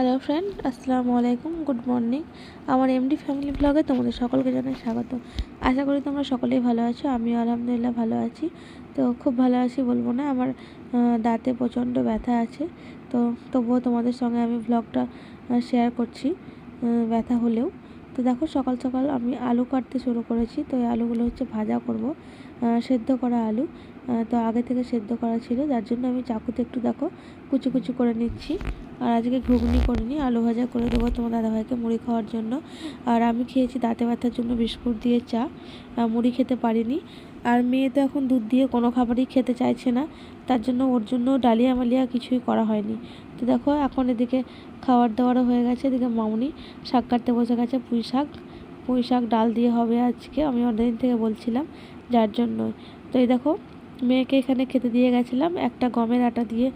Hello friend আসসালামু আলাইকুম good morning আমার এমডি ফ্যামিলি ব্লগে তোমাদের সকলকে জানাই স্বাগত। আশা করি তোমরা সকলেই ভালো আছো। আমিও আলহামদুলিল্লাহ ভালো আছি। তো খুব ভালো আছি বলব না, আমার দাঁতে প্রচণ্ড ব্যথা আছে। তো তবুও তোমাদের সঙ্গে আমি ব্লগটা শেয়ার করছি ব্যথা হলেও। তো দেখো সকাল সকাল আমি আলু কাটতে শুরু করেছি। তো এই আলুগুলো হচ্ছে ভাজা করব সেদ্ধ করা আলু। তো আগে থেকে সেদ্ধ করা ছিল, যার জন্য আমি চাকুতে একটু দেখো কুচি কুচি করে নিচ্ছি। আর আজকে ঘুগনি করে নিই আলু ভাজা করে দেবো তোমার দাদাভাইকে মুড়ি খাওয়ার জন্য। আর আমি খেয়েছি দাঁতে ব্যথার জন্য বিস্কুট দিয়ে চা। মুড়ি খেতে পারিনি। আর মেয়ে তো এখন দুধ দিয়ে কোনো খাবারই খেতে চাইছে না। তার জন্য ওর জন্য ডালিয়া মালিয়া কিছুই করা হয়নি। তো দেখো, এখন এদিকে খাবার দাবারও হয়ে গেছে। এদিকে মামনি শাক কাটতে বসে গেছে পুঁই শাক। পুঁই শাক ডাল দিয়ে হবে আজকে, আমি অনেকদিন থেকে বলছিলাম যার জন্য তো এই দেখো মেয়েকে এখানে খেতে দিয়ে গেছিলাম। একটা গমের আটা দিয়ে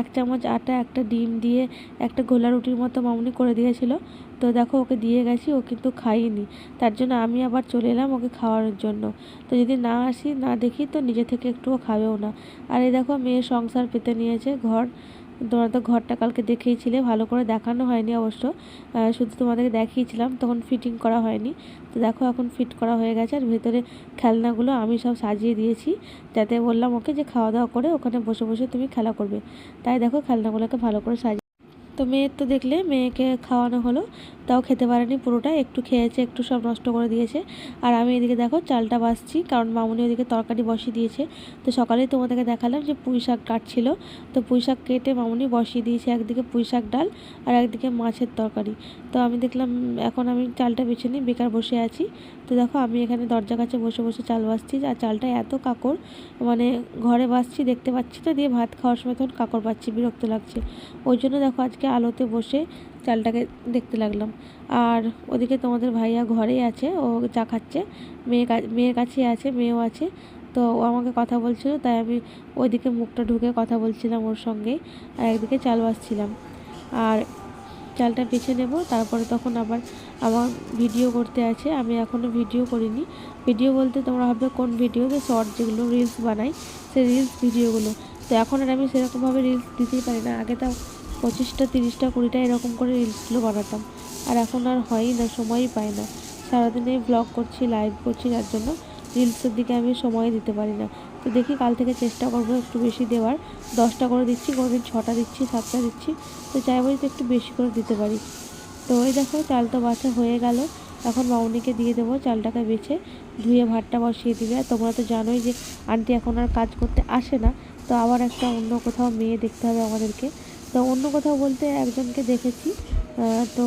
এক চামচ আটা, একটা ডিম দিয়ে, একটা গোলা রুটির মতো মামনি করে দিয়েছিল। তো দেখো, ওকে দিয়ে গেছি, ও কিন্তু খাইনি। তার জন্য আমি আবার চলে এলাম ওকে খাওয়ানোর জন্য। তো যদি না আসি, না দেখি, তো নিজে থেকে একটুও খাবেও না। আর এই দেখো, মেয়ে সংসার পেতে নিয়েছে ঘর। তোমরা তো ঘরটা কালকে দেখেইছিলে ভালো করে দেখানো হয়নি অবশ্য। শুধু তোমাদেরকে দেখিয়েছিলাম, তখন ফিটিং করা হয়নি। তো দেখো এখন ফিট করা হয়ে গেছে, আর ভেতরে খেলনাগুলো আমি সব সাজিয়ে দিয়েছি, যাতে বললাম ওকে যে খাওয়া দাওয়া করে ওখানে বসে বসে তুমি খেলা করবে। তাই দেখো খেলনাগুলোকে ভালো করে সাজিয়ে তো মেয়ের তো দেখলে, মেয়েকে খাওয়ানো হলো। তাও খেতে পারেনি পুরোটা, একটু খেয়েছে, একটু সব নষ্ট করে দিয়েছে। আর আমি এদিকে দেখো চালটা বাসছি, কারণ মামুনি ওদিকে তরকারি বসিয়ে দিয়েছে। তো সকালেই তোমাদেরকে দেখালাম যে পুঁই শাক কাটছিল। তো পুঁই শাক কেটে মামুনি বসিয়ে দিয়েছে একদিকে পুঁই শাক ডাল আর একদিকে মাছের তরকারি। তো আমি দেখলাম এখন আমি চালটা বেছে নিই, বেকার বসে আছি। তো দেখো আমি এখানে দরজা কাছে বসে বসে চাল বাসছি, আর চালটা এত কাকড় মানে ঘরে বাসছি, দেখতে পাচ্ছি না, দিয়ে ভাত খাওয়ার সময় তখন কাকড় পাচ্ছি বিরক্ত লাগছে। ওই জন্য দেখো আজকে আলোতে বসে চালটাকে দেখতে লাগলাম। আর ওদিকে তোমাদের ভাইয়া ঘরেই আছে, ও চা খাচ্ছে মেয়ে মেয়ের কাছেই আছে, মেয়েও আছে, তো ও আমাকে কথা বলছিল, তাই আমি ওইদিকে মুখটা ঢুকে কথা বলছিলাম ওর সঙ্গে আর একদিকে চাল বাসছিলাম আর চালটা বেছে নেব, তারপরে তখন আবার আমার ভিডিও করতে আছে, আমি এখনও ভিডিও করিনি। ভিডিও বলতে তোমরা ভাববে কোন ভিডিও, যে শর্ট যেগুলো রিলস বানাই সেই রিলস ভিডিওগুলো। তো এখন আর আমি সেরকমভাবে রিলস দিতেই পারি না, আগে তাও পঁচিশটা, তিরিশটা, কুড়িটা এরকম করে রিলসগুলো বানাতাম। আর এখন আর হয়ই না, সময়ই পাই না। সারাদিনে ব্লগ করছি লাইভ করছি, যার জন্য রিলসের দিকে আমি সময় দিতে পারি না। তো দেখি কাল থেকে চেষ্টা করব একটু বেশি দেওয়ার। দশটা করে দিচ্ছি, কোনোদিন ছটা দিচ্ছি, সাতটা দিচ্ছি। তো চাইব যে একটু বেশি করে দিতে পারি। তো ওই দেখো, চাল তো বাছা হয়ে গেল। এখন মাউনিকে দিয়ে দেবো চালটাকে বেছে। ধুয়ে ভাতটা বসিয়ে দিবে। আর তোমরা তো জানোই যে আন্টি এখন আর কাজ করতে আসে না। তো আবার একটা অন্য কোথাও মেয়ে দেখতে হবে আমাদেরকে। তো অন্য কোথাও বলতে একজনকে দেখেছি। তো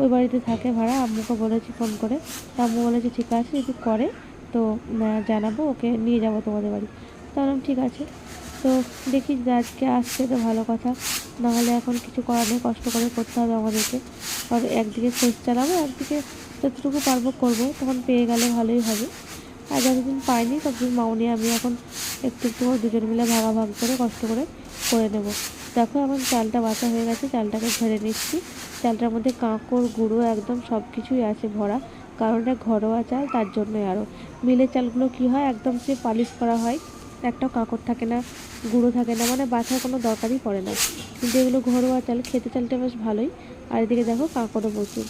ওই বাড়িতে থাকে ভাড়া, আম্মুকে বলেছি ফোন করে। তা আম্মু বলেছে, ঠিক আছে যদি করে, তো জানাব, ওকে নিয়ে যাব তোমাদের বাড়ি। তাহলে ঠিক আছে। তো দেখি আজকে আসছে তো ভালো কথা। নাহলে এখন কিছু করার নেই, কষ্ট করে করতে হবে আমাদেরকে। আর একদিকে খোঁজ চালাবো, একদিকে যতটুকু পারব করব, তখন পেয়ে গেলে ভালোই হবে। আর যতদিন পাইনি, ততদিন মাউনি আমি এখন একটু একটু দুজন মিলে ভাগাভাগ করে, কষ্ট করে করে নেব। দেখো, এখন চালটা বাছা হয়ে গেছে, চালটাকে ঝেড়ে নিচ্ছি। চালটার মধ্যে কাঁকড় গুঁড়ো, একদম সব কিছুই আছে ভরা। কারণ এটা ঘরোয়া চাল, তার জন্যই আরও মিলের চালগুলো কি হয়, একদম সে পালিশ করা হয় একটাও কাঁকড় থাকে না, গুঁড়ো থাকে না মানে বাছার কোনো দরকারই পড়ে না। কিন্তু এগুলো ঘরোয়া চাল, খেতে চালটা বেশ ভালোই। আর এদিকে দেখো কাঁকড়ও প্রচুর।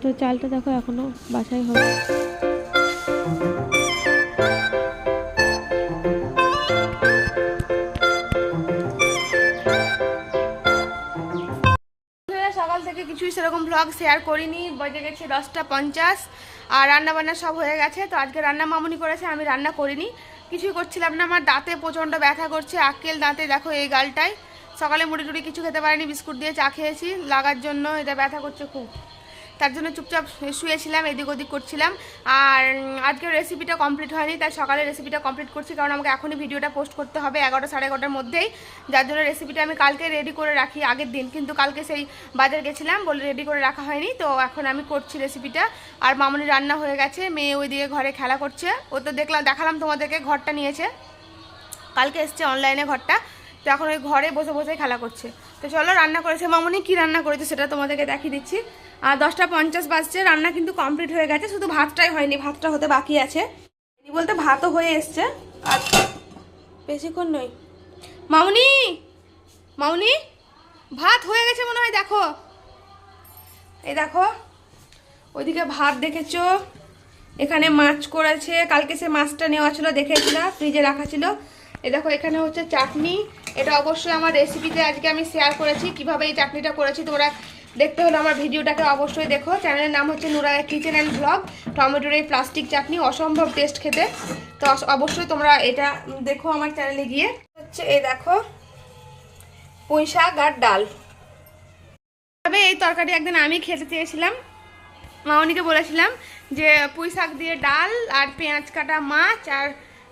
তো চালটা দেখো এখনও বাছাই হবে থেকে কিছুই সেরকম ব্লগ শেয়ার করিনি। বেজে গেছে দশটা পঞ্চাশ আর রান্না বান্না সব হয়ে গেছে। তো আজকে রান্না মামুনি করেছে, আমি রান্না করিনি। কিছুই করছিলাম না, আমার দাঁতে প্রচণ্ড ব্যথা করছে, আক্কেল দাঁতে, দেখো এই গালটায়। সকালে মুড়ি টুড়ি কিছু খেতে পারিনি, বিস্কুট দিয়ে চা খেয়েছি, লাগার জন্য এটা ব্যথা করছে খুব। তার জন্য চুপচাপ শুয়েছিলাম এদিক ওদিক করছিলাম। আর উম, আজকের রেসিপিটা কমপ্লিট হয়নি তাই সকালে রেসিপিটা কমপ্লিট করছি কারণ আমাকে এখনই ভিডিওটা পোস্ট করতে হবে এগারোটা সাড়ে এগারোটার মধ্যেই। যার জন্য রেসিপিটা আমি কালকে রেডি করে রাখি আগের দিন কিন্তু কালকে সেই বাজার গেছিলাম বলে রেডি করে রাখা হয়নি তো এখন আমি করছি রেসিপিটা আর মামুনি রান্না হয়ে গেছে মেয়ে ওইদিকে ঘরে খেলা করছে। ও তো দেখলাম দেখালাম তোমাদেরকে ঘরটা নিয়েছে। কালকে এসছে অনলাইনে ঘরটা তো এখন ওই ঘরে বসে বসে খেলা করছে। তো চলো রান্না করেছে মামুনি কি রান্না করেছে সেটা তোমাদেরকে দেখিয়ে দিচ্ছি। আর দশটা পঞ্চাশ বাজছে, রান্না কিন্তু কমপ্লিট হয়ে গেছে, শুধু ভাতটাই হয়নি, ভাতটা হতে বাকি আছে। বলতে ভাতও হয়ে এসছে, আর বেশিক্ষণ নয়। মামুনি মামুনি, ভাত হয়ে গেছে মনে হয়, দেখো। এই দেখো, ওইদিকে ভাত দেখেছ, এখানে মাছ করেছে, কালকে সে মাছটা নেওয়া ছিল দেখেছিলাম ফ্রিজে রাখা ছিল। এ দেখো, এখানে হচ্ছে চাটনি, এটা অবশ্যই আমার রেসিপিতে আজকে আমি শেয়ার করেছি, কীভাবে এই চাটনিটা করেছি, তোমরা দেখতে হলে আমার ভিডিওটাকে অবশ্যই দেখো। চ্যানেলের নাম হচ্ছে নুরায়া কিচেন অ্যান্ড ব্লগ। টমেটোর এই প্লাস্টিক চাটনি অসম্ভব টেস্ট খেতে। তো অবশ্যই তোমরা এটা দেখো আমার চ্যানেলে গিয়ে। হচ্ছে এই দেখো, পুঁই শাক আর ডাল। তবে এই তরকারি একদিন আমি খেতে চেয়েছিলাম। মামনিকে বলেছিলাম যে পুঁই শাক দিয়ে ডাল আর পেঁয়াজ কাটা মাছ আর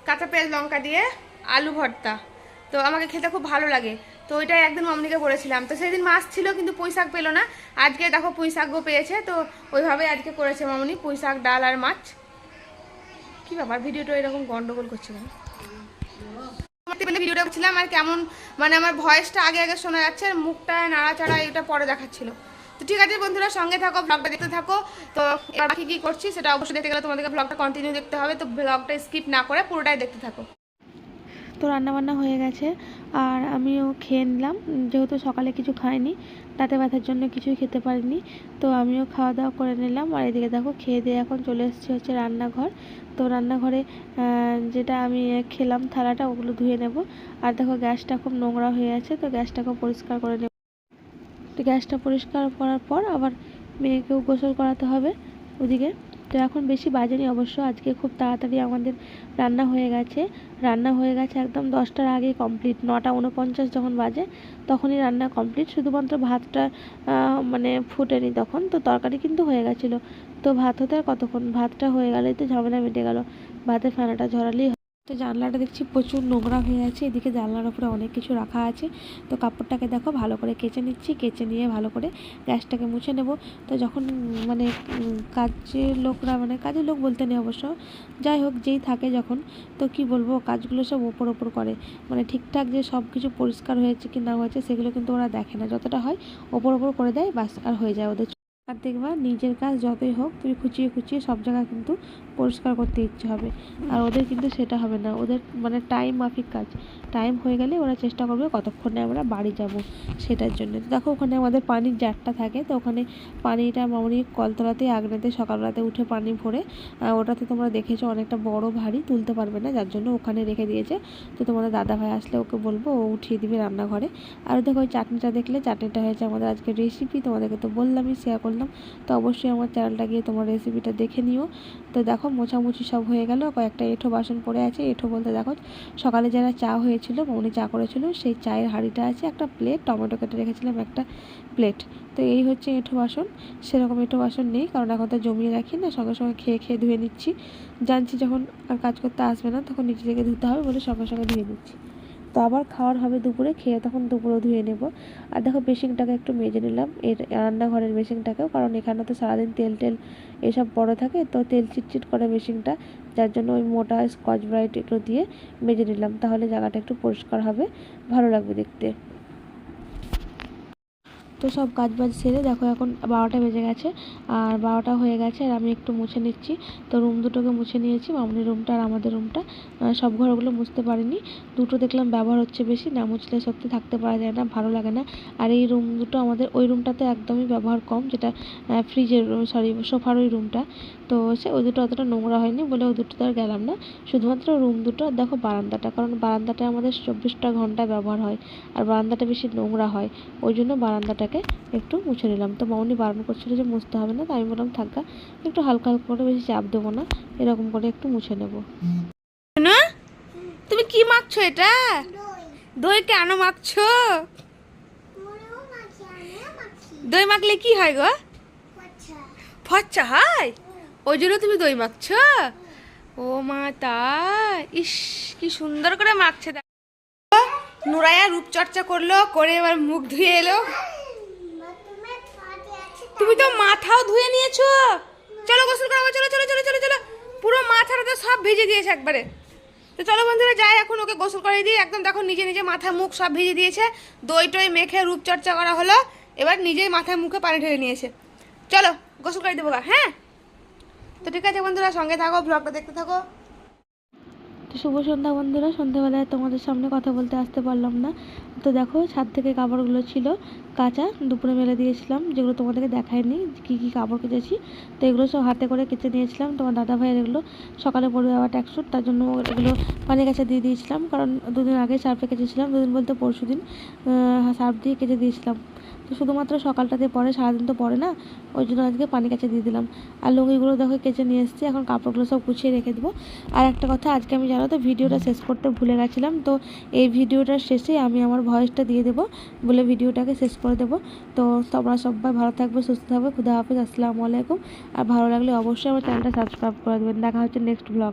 কাঁচা পেঁয়াজ লঙ্কা দিয়ে আলু ভর্তা। তো আমাকে খেতে খুব ভালো লাগে। তো ওইটাই একদিন মামনিকে বলেছিলাম। তো সেদিন মাছ ছিল, কিন্তু পুঁই শাক পেল না। আজকে দেখো পুঁই শাকও পেয়েছে, তো ওইভাবেই আজকে করেছে মামনি পুঁই শাক ডাল আর মাছ। কি ব্যাপার, ভিডিওটা এরকম গন্ডগোল করছে কেন? ভিডিওটা করছিলাম, আর কেমন মানে আমার ভয়েসটা আগে আগে শোনা যাচ্ছে, আর মুখটা নাড়াচাড়া এটা পরে দেখাচ্ছিল। তো ঠিক আছে বন্ধুরা, সঙ্গে থাকো ব্লগটা দেখতে থাকো। তো এবার বাকি কী করছি, সেটা অবশ্যই দেখতে গেলে তোমাদেরকে ব্লগটা কন্টিনিউ দেখতে হবে, তো ব্লগটা স্কিপ না করে পুরোটাই দেখতে থাকো। তো রান্নাবান্না হয়ে গেছে। আর আমিও খেয়ে নিলাম। যেহেতু সকালে কিছু খাইনি দাঁতে ব্যথার জন্য কিছুই খেতে পারিনি। তো আমিও খাওয়া দাওয়া করে নিলাম। আর এদিকে দেখো, খেয়ে দিয়ে এখন চলে এসেছি হচ্ছে রান্নাঘর। তো রান্নাঘরে যেটা আমি খেলাম থালাটা, ওগুলো ধুয়ে নেব। আর দেখো, গ্যাসটা খুব নোংরা হয়ে আছে, তো গ্যাসটাকেও পরিষ্কার করে নেব। তো গ্যাসটা পরিষ্কার করার পর আবার মেয়েকেও গোসল করাতে হবে ওদিকে। তো এখন বেশি বাজেনি অবশ্য। আজকে খুব তাড়াতাড়ি আমাদের রান্না হয়ে গেছে। রান্না হয়ে গেছে একদম দশটার আগেই কমপ্লিট নটা উনপঞ্চাশ যখন বাজে তখনই রান্না কমপ্লিট শুধুমাত্র ভাতটা মানে ফুটেনি তখন, তো তরকারি কিন্তু হয়ে গেছিল। তো ভাত হতে আর কতক্ষণ? ভাতটা হয়ে গেলেই তো ঝামেলা মিটে গেল। ভাতের ফেনাটা ঝরালেই। তো জানলাটা দেখছি প্রচুর নোংরা হয়ে আছে। এদিকে জানলার উপরে অনেক কিছু রাখা আছে। তো কাপড়টাকে দেখো, ভালো করে কেচে নিচ্ছি। কেচে নিয়ে ভালো করে গ্যাসটাকে মুছে নেব। তো যখন মানে কাজের লোকরা মানে কাজের লোক বলতে নেই অবশ্য। যাই হোক, যেই থাকে যখন, তো কি বলব, কাজগুলো সব ওপর ওপর করে। মানে ঠিকঠাক যে সব কিছু পরিষ্কার হয়েছে কি না হয়েছে, সেগুলো কিন্তু ওরা দেখে না। যতটা হয় ওপর ওপর করে দেয় বাস আর হয়ে যায় ওদের আর দেখবা নিজের কাজ যতই হোক, তুমি খুঁচিয়ে খুঁচিয়ে সব জায়গা কিন্তু পরিষ্কার করতে ইচ্ছে হবে। আর ওদের কিন্তু সেটা হবে না। ওদের মানে টাইম মাফিক কাজ। টাইম হয়ে গেলে ওরা চেষ্টা করবে কতক্ষণে আমরা বাড়ি যাব সেটার জন্য। তো দেখো, ওখানে আমাদের পানির জারটা থাকে। তো ওখানে পানিটা মামনি কলতলাতেই, আগনেতে, সকালবেলাতে উঠে পানি ভরে ওটাতে তোমরা দেখেছ অনেকটা বড় ভারী তুলতে পারবে না, যার জন্য ওখানে রেখে দিয়েছে। তো তোমাদের দাদা ভাই আসলে ওকে বলব, ও উঠিয়ে দিবে রান্নাঘরে। আর দেখো, ওই চাটনিটা দেখলে, চাটনিটা হয়েছে আমাদের আজকে রেসিপি তোমাদেরকে তো বললামই শেয়ার করলাম। তো অবশ্যই আমার চ্যানেলটা গিয়ে তোমার রেসিপিটা দেখে নিও। তো দেখো মোছামুছি সব হয়ে গেল। কয়েকটা এঁঠো বাসন পড়ে আছে। এঁঠো বলতে দেখো, সকালে যারা চা হয়েছিল উনি চা করেছিল, সেই চায়ের হাঁড়িটা আছে, একটা প্লেট টমেটো কেটে রেখেছিলাম একটা প্লেট তো এই হচ্ছে এঁঠো বাসন। সেরকম এঁঠো বাসন নেই, কারণ এখন তো জমিয়ে রাখি না, সঙ্গে সঙ্গে খেয়ে খেয়ে ধুয়ে নিচ্ছি। জানছি যখন আর কাজ করতে আসবে না, তখন নিজে থেকে ধুতে হবে বলে সঙ্গে সঙ্গে ধুয়ে নিচ্ছি। তো আবার খাওয়ার হবে দুপুরে, খেয়ে তখন দুপুরে ধুয়ে নেব। আর দেখো বেসিংটাকে একটু মেজে নিলাম। এর রান্নাঘরের বেসিংটাকেও কারণ এখানে তো সারাদিন তেল টেল এসব পড়ে থাকে, তো তেল চিটচিট করে বেসিংটা যার জন্য ওই মোটা স্কচ ব্রাইট একটু দিয়ে মেজে নিলাম। তাহলে জায়গাটা একটু পরিষ্কার হবে, ভালো লাগবে দেখতে। তো সব কাজ বাজ সেরে দেখো এখন বারোটা বেজে গেছে আর বারোটা হয়ে গেছে আর আমি একটু মুছে নিচ্ছি। তো রুম দুটোকে মুছে নিয়েছি, মামনির রুমটা আর আমাদের রুমটা। সব ঘরগুলো মুছতে পারিনি। দুটো দেখলাম ব্যবহার হচ্ছে বেশি, না মুছলে সত্যি থাকতে পারা যায় না, ভালো লাগে না। আর এই রুম দুটো আমাদের, ওই রুমটাতে একদমই ব্যবহার কম, যেটা ফ্রিজের সরি সোফার ওই রুমটা। তো সে, ওই দুটো অতটা নোংরা হয়নি বলে ওই দুটো তো আর গেলাম না। শুধুমাত্র রুম দুটো আর দেখো বারান্দাটা, কারণ বারান্দাটা আমাদের চব্বিশটা ঘণ্টা ব্যবহার হয়। আর বারান্দাটা বেশি নোংরা হয়, ওই জন্য বারান্দাটাকে একটু মুছে নিলাম। তো মামনি বারণ করছিল যে মুছতে হবে না, তাই আমি বললাম, থাকা একটু হালকা হালকা করে বেশি চাপ দেবো না, এরকম করে একটু মুছে নেব। তুমি কি মাখছো এটা? দই কেন মাখছো? দই মাখলে কি হয় গো? ফচ্চা হয়? ওই জন্য তুমি দই মাখছো? ও মা, তাই? ইস, কি সুন্দর করে মাখছে। নুরায়া রূপচর্চা করল, করে এবার মুখ ধুয়ে এলো। তুমি তো মাথাও ধুয়ে নিয়েছো। চলো গোসল করাবো, চলো চলো চলো চলো চলো। পুরো মাথাটা তো সব ভিজে দিয়েছে একবারে। তো চলো বন্ধুরা, যাই, এখন ওকে গোসল করে দিই। একদম দেখো, নিজে নিজে মাথা মুখ সব ভিজে দিয়েছে। দই টই মেখে রূপচর্চা করা হলো। এবার নিজেই মাথায় মুখে পানি ঢেলে নিয়েছে। চলো, গোসল করে দেবো হ্যাঁ? তো ঠিক আছে বন্ধুরা, সঙ্গে থাকো ব্লগটা দেখতে থাকো। তো শুভ সন্ধ্যা বন্ধুরা। সন্ধ্যাবেলায় তোমাদের সামনে কথা বলতে আসতে পারলাম না। তো দেখো, ছাদ থেকে কাপড়গুলো ছিল কাঁচা, দুপুরে মেলে দিয়েছিলাম। যেগুলো তোমাদেরকে দেখায়নি কী কী কাপড় কেচেছি। তো এগুলো সব হাতে করে কেচে নিয়েছিলাম। তোমার দাদা ভাইয়ের এগুলো সকালে পড়বে আবার ট্যাক্সুট, তার জন্য এগুলো পানি কাছে দিয়ে দিয়েছিলাম। কারণ দুদিন আগে সার্ফে কেচেছিলাম, দুদিন বলতে পরশু দিন সার্ফ দিয়ে কেচে দিয়েছিলাম। তো শুধুমাত্র সকালটাতে পরে সারাদিন তো পরে না ওই জন্য আজকে পানি কাছে দিয়ে দিলাম। আর লুঙ্গিগুলো দেখো কেচে নিয়ে এসেছি এখন কাপড়গুলো সব গুছিয়ে রেখে দেবো। আর একটা কথা আজকে আমি জানো তো ভিডিওটা শেষ করতে ভুলে গেছিলাম তো এই ভিডিওটার শেষে আমি আমার ভয়েসটা দিয়ে দেবো বলে ভিডিওটাকে শেষ করে দেবো। তো তোমরা সবাই ভালো থাকবে সুস্থ থাকবে খুদা হাফিজ আসসালামু আলাইকুম। আর ভালো লাগলে অবশ্যই আমার চ্যানেলটা সাবস্ক্রাইব করে দেবেন। দেখা হচ্ছে নেক্সট ব্লগ।